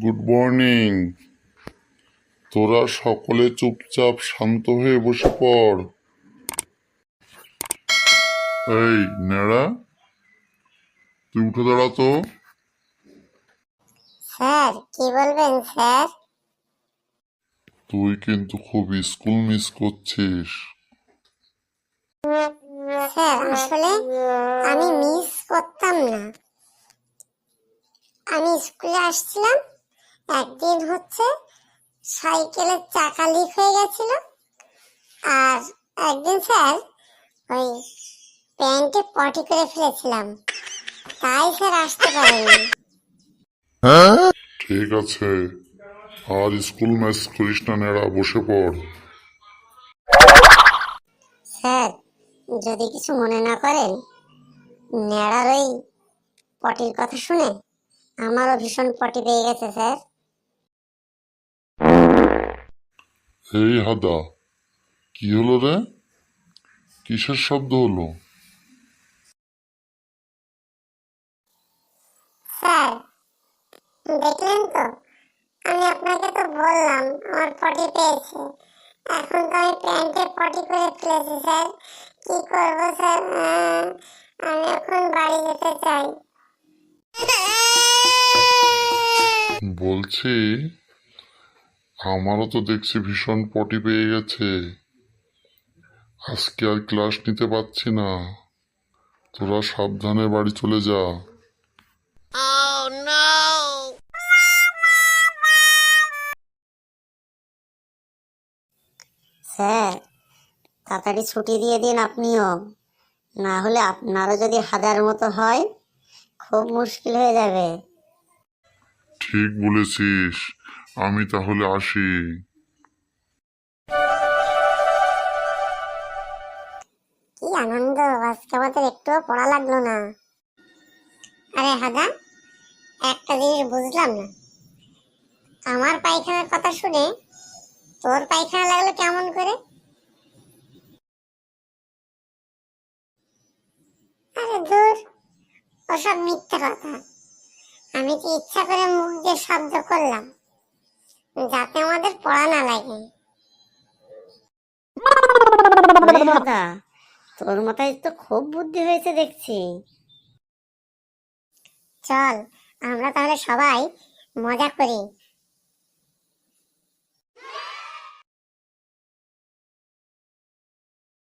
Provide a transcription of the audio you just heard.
Good morning তোরা সকলে চুপচাপ শান্ত হয়ে বসে পড়। এই নেড়া তুই উঠে দাঁড়া তো। স্যার কি বলবেন স্যার? তুই কিন্তু খুব স্কুল মিস করছিস। স্যার আসলে আমি মিস করতাম না। আমি স্কুলে আসছিলাম একদিন হচ্ছে সাইকেলের চাকা লিক হয়ে গেছিল। আর একদিন স্যার ওই প্যান্টে পটি করে ফেলেছিলাম। তাই স্যার আসতে পারিনি ঠিক আছে। আর স্কুল মিস করিস না নেড়া বসে পড়। স্যার যদি কিছু মনে না করেন ন্যাড়ার ওই পটির কথা শুনে আমারও ভীষণ পটি পেয়ে গেছে স্যার। এই হাদা কি হলো রে? কিসের শব্দ হলো? স্যার দেখলেন তো আমি আপনাকে তো বললাম আমার পটি পেয়েছে। এখন তো আমি প্যান্টে পটি করে ফেলেছি স্যার। কি করব স্যার? আমি এখন বাড়ি যেতে চাই। বলছি আমারও তো দেখছি ভীষণ পটি পেয়ে গেছে। আজকে আর ক্লাস নিতে পারছি না। তোরা সাবধানে বাড়ি চলে যা। স্যার তাড়াতাড়ি ছুটি দিয়ে দিন আপনিও। না হলে আপনারও যদি হাজার মতো হয় খুব মুশকিল হয়ে যাবে। ঠিক বলেছিস। আমি তাহলে আসি। কি আনন্দ, আজকে আমাদের একটুও পড়া লাগল না। আরে হাদা একটা জিনিস বুঝলাম না। আমার পায়খানার কথা শুনে তোর পায়খানা লাগল কেমন করে? আরে দূর ওসব মিথ্যা কথা। আমি কি ইচ্ছা করে মুখ দিয়ে শব্দ করলাম? যাতে আমাদের পড়া না লাগে। তোর মাথায় তো খুব বুদ্ধি হয়েছে দেখছি। চল আমরা তাহলে সবাই মজা করি।